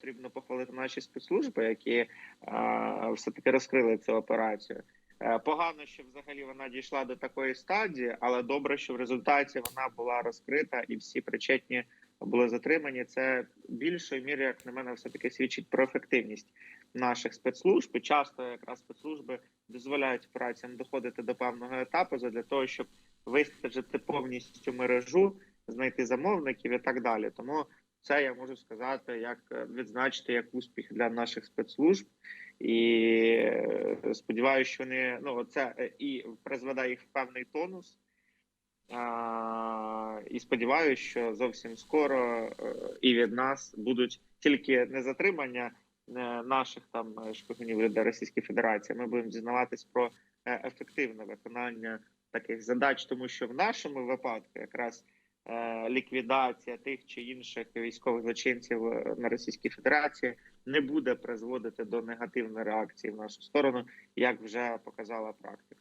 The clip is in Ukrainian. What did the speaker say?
потрібно похвалити наші спецслужби, які все таки розкрили цю операцію. Е, Погано, що взагалі вона дійшла до такої стадії, але добре, що в результаті вона була розкрита і всі причетні були затримані. Це більшою мірою, як на мене, все таки свідчить про ефективність наших спецслужб. Часто якраз спецслужби дозволяють операціям доходити до певного етапу для того, щоб вистежити повністю мережу, знайти замовників і так далі. Тому це я можу сказати, як е, відзначити як успіх для наших спецслужб, і е, сподіваюся, що вони ну це е, і призведе їх в певний тонус. А, і сподіваюся, що зовсім скоро і від нас будуть тільки не затримання наших там шпигунів для Російської Федерації. Ми будемо дізнаватись про ефективне виконання таких задач, тому що в нашому випадку якраз ліквідація тих чи інших військових злочинців е, на Російській Федерації не буде призводити до негативної реакції в нашу сторону, як вже показала практика.